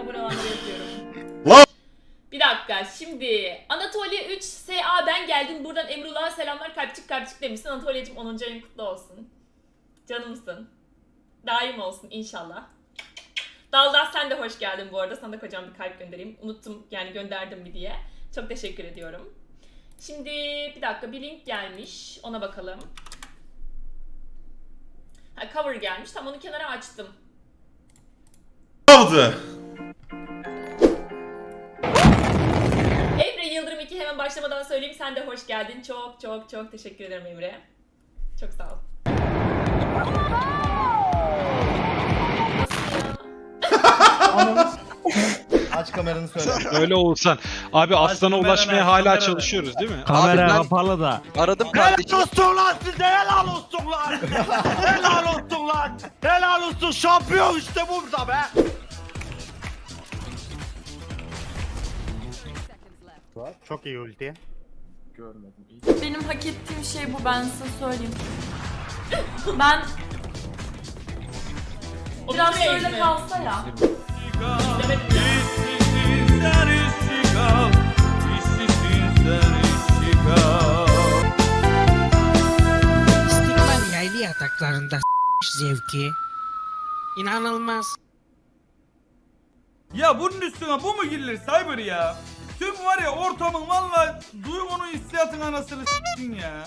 Abone olanları yapıyorum. Bir dakika şimdi Anatolia 3 SA'den geldin. Buradan Emrullah'a selamlar kalpçik kalpçik demişsin. Anatolia'cığım 10. ayın kutlu olsun. Canımsın. Daim olsun inşallah. Daldas sen de hoş geldin bu arada. Sana da kocaman bir kalp göndereyim. Unuttum yani gönderdim mi diye. Çok teşekkür ediyorum. Şimdi bir dakika bir link gelmiş. Ona bakalım. Ha, cover gelmiş. Tam onu kenara açtım. Aldı. Emre hemen başlamadan söyleyeyim. Sen de hoş geldin. Çok çok çok teşekkür ederim Emre. Çok sağ ol. Aç kameranı söyle. Öyle olsan. Abi aslana kamera ulaşmaya ver, hala kamera ver. çalışıyoruz değil mi? Kamera ben- kapalı da. Aradım kardeşim. olsun lan size helal olsun lan. helal olsun lan. Helal olsun şampiyon işte burada be. Çok iyi ulti. Benim hak ettiğim şey bu ben size söyleyeyim. Ben O biraz mi? kalsa ya. İstikbal yaylı yataklarında zevki. İnanılmaz. Ya bunun üstüne bu mu girilir Cyber ya? Tüm var ya ortamın valla duyun onun hissiyatın anasını s**tin ya.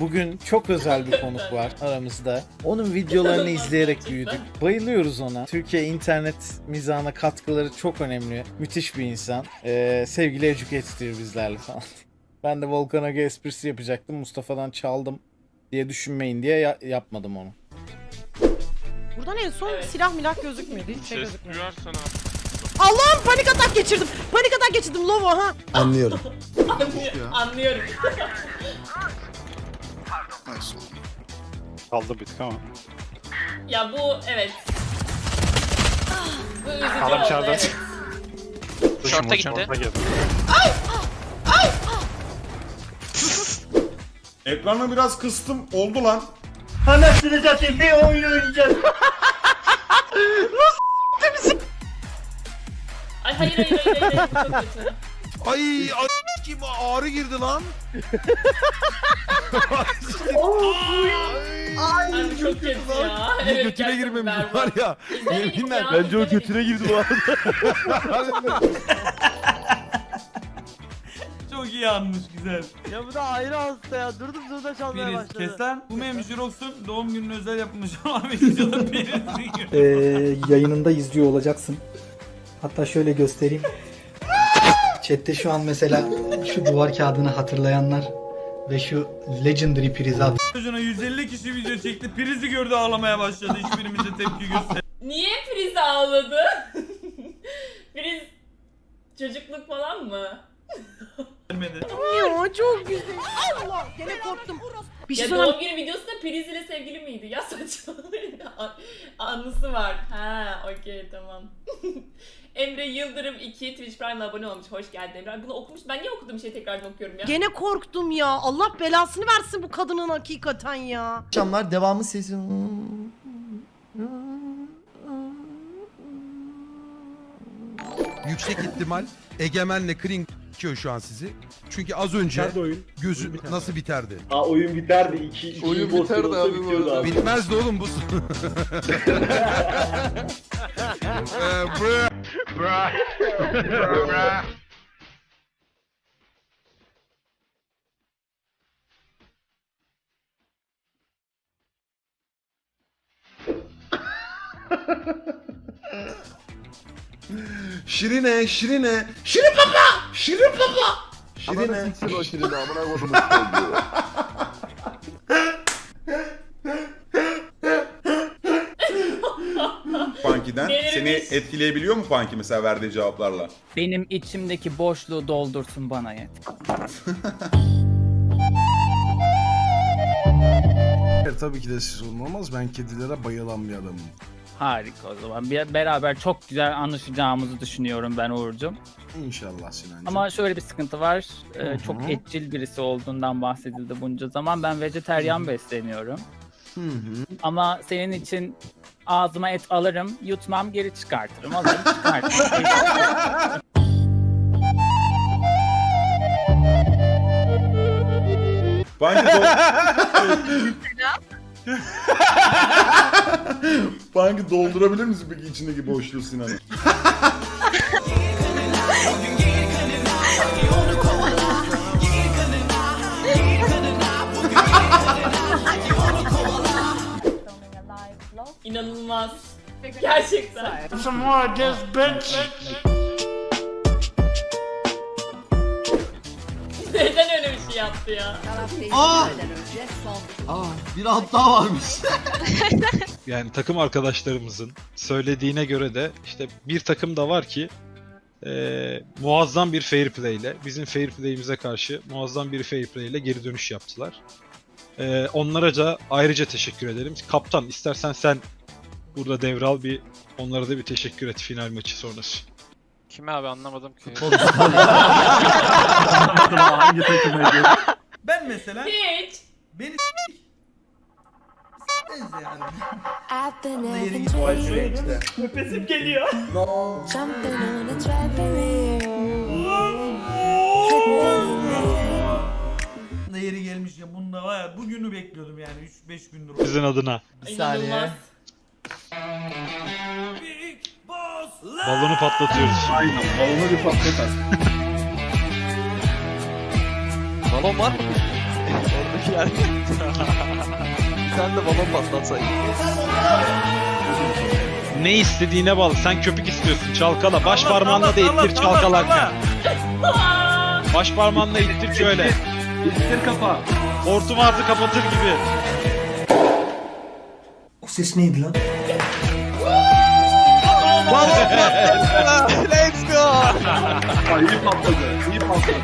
Bugün çok özel bir konuk var aramızda. Onun videolarını izleyerek büyüdük. Bayılıyoruz ona. Türkiye internet mizahına katkıları çok önemli. Müthiş bir insan. Ee, sevgili Educator bizlerle falan. Ben de Volkan Aga esprisi yapacaktım. Mustafa'dan çaldım diye düşünmeyin diye ya- yapmadım onu. Buradan en son Evet. silah milah gözükmüyordu. Hiçbir şey gözükmüyor. duyarsan Allah'ım panik atak geçirdim. Panik atak geçirdim Lovo ha. Anlıyorum. Anlıyorum. Anlıyorum. Kaldı bir tık ama. ya bu evet. Bu üzücü Adam oldu içeride. evet. Şorta gitti. Ekranı biraz kıstım. Oldu lan. Anasını satayım bir oyun oynayacağız. Ay hayır hayır hayır hayır. hayır. Çok kötü. Ay kim ağrı girdi lan. Ay çok kötü ya. Evet, götüne gerçekten girmemiş berbat. var ya. İzlemedik Yeminle ya, bence o izlemedik. götüne girdi bu arada. Çok iyi anmış güzel. Ya bu da ayrı hasta ya. Durdum durda çalmaya Biriz başladı. kes lan. Bu mevcut Jirox'un doğum gününe özel yapılmış olan videoda birisi. Ee, yayınında izliyor olacaksın. Hatta şöyle göstereyim. Chat'te şu an mesela şu duvar kağıdını hatırlayanlar ve şu Legendary prizi Çocuğuna 150 kişi video çekti. Prizi gördü ağlamaya başladı. Hiçbirimize tepki göstermedi. Niye Priz ağladı? Priz çocukluk falan mı? Ya çok güzel. Allah gene korktum. Bir şey Ya doğum günü videosunda Priz ile sevgili miydi? Ya saçmalamayın. An- Anısı var. Ha, okey tamam. Emre Yıldırım 2 Twitch Prime'la abone olmuş. Hoş geldin Emre. Bunu okumuş. Ben niye okuduğum şeyi tekrardan okuyorum ya? Gene korktum ya. Allah belasını versin bu kadının hakikaten ya. Akşamlar devamı sesi. Yüksek ihtimal Egemen'le Kring çıkıyor şu an sizi. Çünkü az önce gözü nasıl biterdi? Aa oyun biterdi. 2 2 Oyun biterdi abi bu arada. Bitmezdi oğlum bu. Ee, bro. Şirine, şirine. Şirin baba! Şirin baba! Şirine. o şirini amına kodum. Seni etkileyebiliyor mu Punky mesela verdiği cevaplarla? Benim içimdeki boşluğu doldursun bana yet. Tabii ki de siz olmaz. Ben kedilere bayılan bir adamım. Harika o zaman. Bir, beraber çok güzel anlaşacağımızı düşünüyorum ben Uğur'cum. İnşallah Sinancığım. Ama şöyle bir sıkıntı var. Ee, Hı hı. çok etçil birisi olduğundan bahsedildi bunca zaman. Ben vejeteryan besleniyorum. Hı hı. Ama senin için Ağzıma et alırım, yutmam, geri çıkartırım. Alırım, çıkartırım. Banki, dol... Banki doldurabilir misin peki içindeki boşluğu Sinan? İnanılmaz. Gerçekten. Neden öyle bir şey yaptı ya? Aa! Aa, bir alt daha varmış. Yani takım arkadaşlarımızın söylediğine göre de işte bir takım da var ki eee, muazzam bir fair play ile bizim fair play'imize karşı muazzam bir fair play ile geri dönüş yaptılar. Eee onlara da ayrıca teşekkür ederim. Kaptan istersen sen burada devral bir onlara da bir teşekkür et final maçı sonrası. Kime abi anlamadım ki. Hangi takıma Ben mesela Hiç. beni. S**tmez yani. Nefesim geliyor. Da yeri gelmiş ya bunda var ya bugünü bekliyordum yani 3-5 gündür. Sizin adına. Big Boss Balonu patlatıyoruz şimdi. Balonu bir patlat. balon var mı? Oradaki yerde. Sen de balon patlatsaydın. Ne istediğine bağlı. Sen köpük istiyorsun. Çalkala. Baş parmağınla da ittir çalkalarken. Baş parmağınla ittir şöyle. İttir kafa. Hortum ağzı kapatır gibi. O ses neydi lan? Let's go! iyi patladı. İyi patladı.